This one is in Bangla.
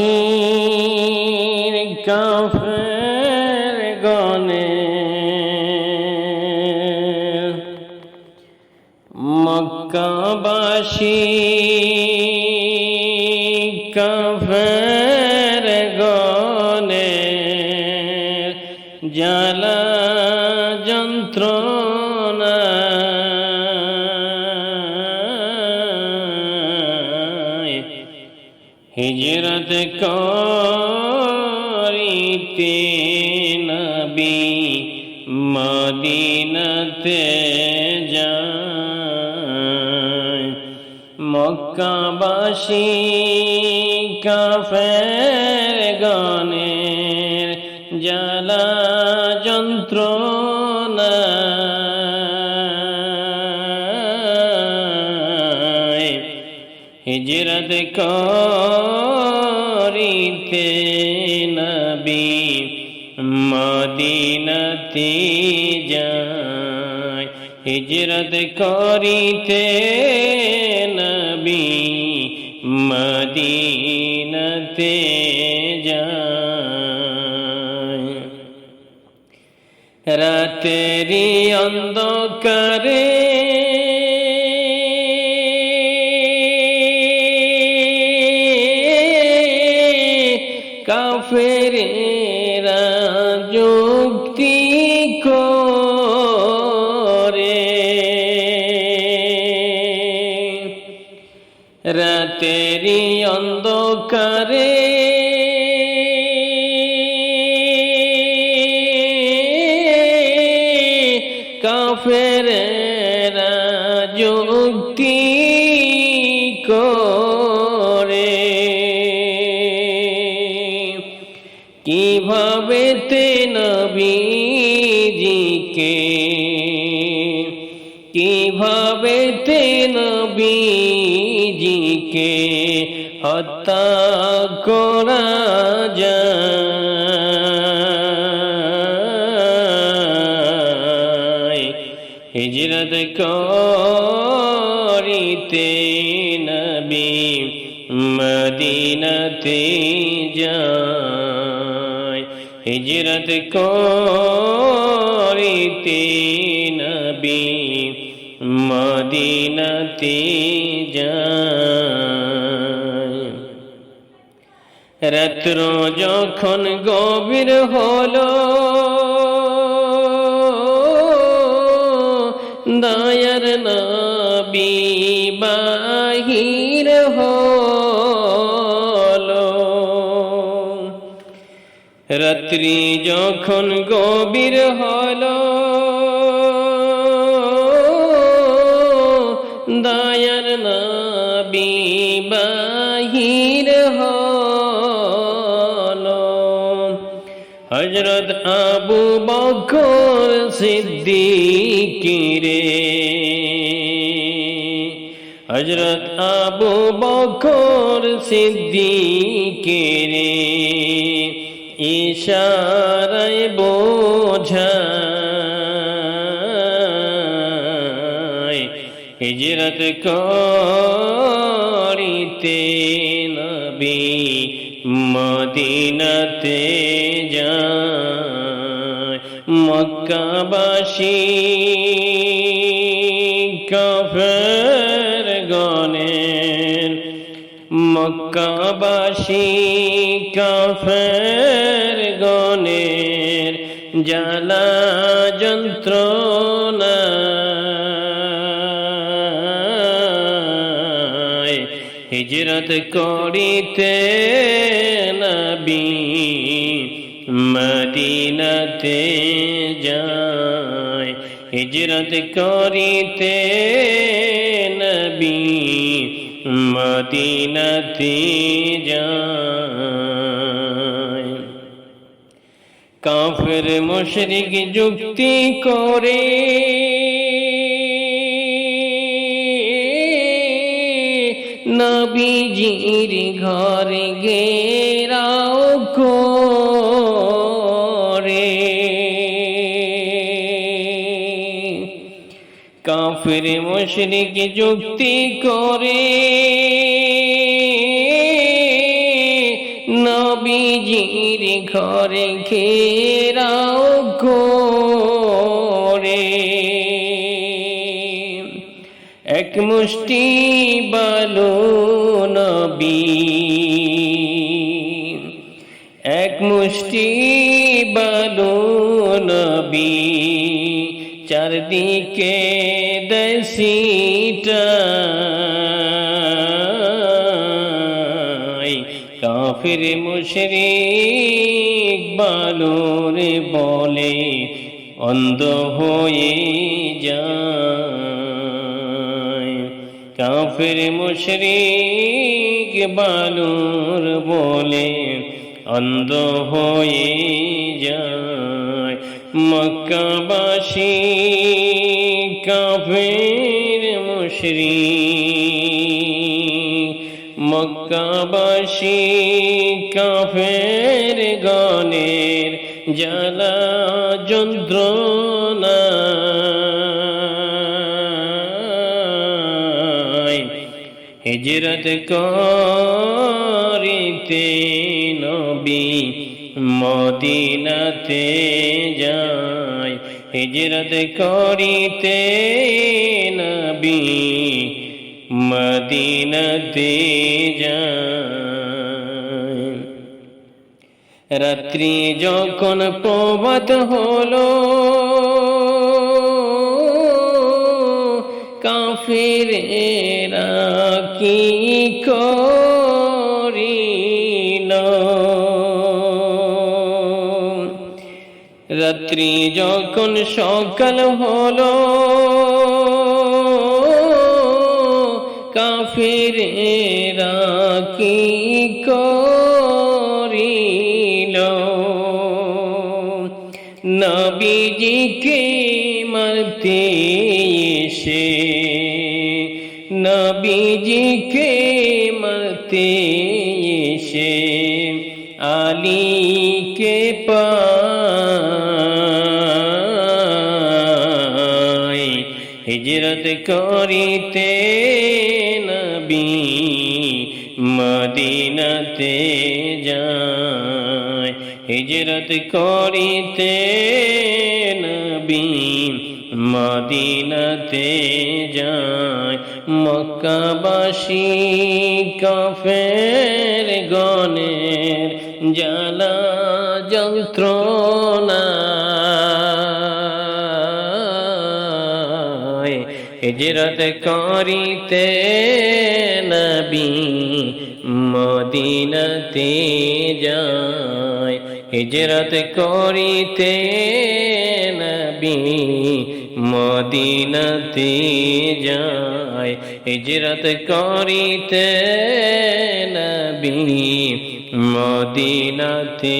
মক্কাবাসীর কাফের গনে মক্কাবাসী কাফের গনে জ্বালা করিতে নবী মদিনতে যায়। মক্কাবাসী কাফের গনের জ্বালা যন্ত্রণা। হিজরত করিতে নবী মদিনতে যায়। হিজরত করিতে নবী মদিনতে যায়। রাতেরি অন্ধকারে যুক্তি করে। রাতেরি অন্ধকারে কাফের যুক্তি নবীজিকে কীভাবে তে নবীজিকে হত্যা করা যায়? হিজরত করিতে নবী মদিনতে যায়। হিজরত করিতে নবী মদিনতে যায়। রাত্র যখন গভীর হলো, দয়ার নবী বাহির হলো। রাত্রি যখন গভীর হলো বাহির হলো। হজরত আবু বকর সিদ্দিকিরে। হজরত আবু বকর সিদ্দিকিরে। ইশারায় বোঝায় হিজরত করিতে নবী মদিনাতে যায়। মক্কাবাসী কাফের গনের মক্কাবাসী কাফের গনের জ্বালা যন্ত্রণা হিজরত করিতে নবী মদিনতে যায়। হিজরত করিতে নবী মদিনতে যায়। কাফের মুশরিক যুক্তি করে নবীজির ঘর গেরাও করে। কাফের মুশরিক যুক্তি করে নবীজির ঘরে ঘেরাও মুষ্টি বালু নবী। এক মুষ্টি বালু নবী। চারদিকে দেশিটা। কাফির মুশরিক বালুরে বলে অন্ধ হয়ে যায় কাফির মুশরিক বালুর বলে অন্ধ হয়ে যায় মক্কাবাসী কাফির মুশরিক মক্কাবাসী কাফের গণের জ্বালা যন্ত্রণা হিজরত করিতে নবী মদিনাতে যায় হিজরত করিতে নবী মদিনাতে যায় রাত্রি যখন প্রবাত হলো কাফিরেরা কি করিল? রাত্রি যখন সকাল হলো কাফিরেরা কি করিল? নবীজিকে মারতে এসে নবীজিকে মারতে এসে? আলীকে পাই হিজরত করিতে নবী মদিনাতে যায়। হিজরত করিতে নবী মদিনাতে যায়। মক্কাবাসী কাফের গণের জ্বালা যন্ত্রণা। হিজরত করিতে নবী মদিনাতে যায়। হিজরত করিতে নবী মদিনাতে যায়। হিজরত করিতে নবী মদিনাতে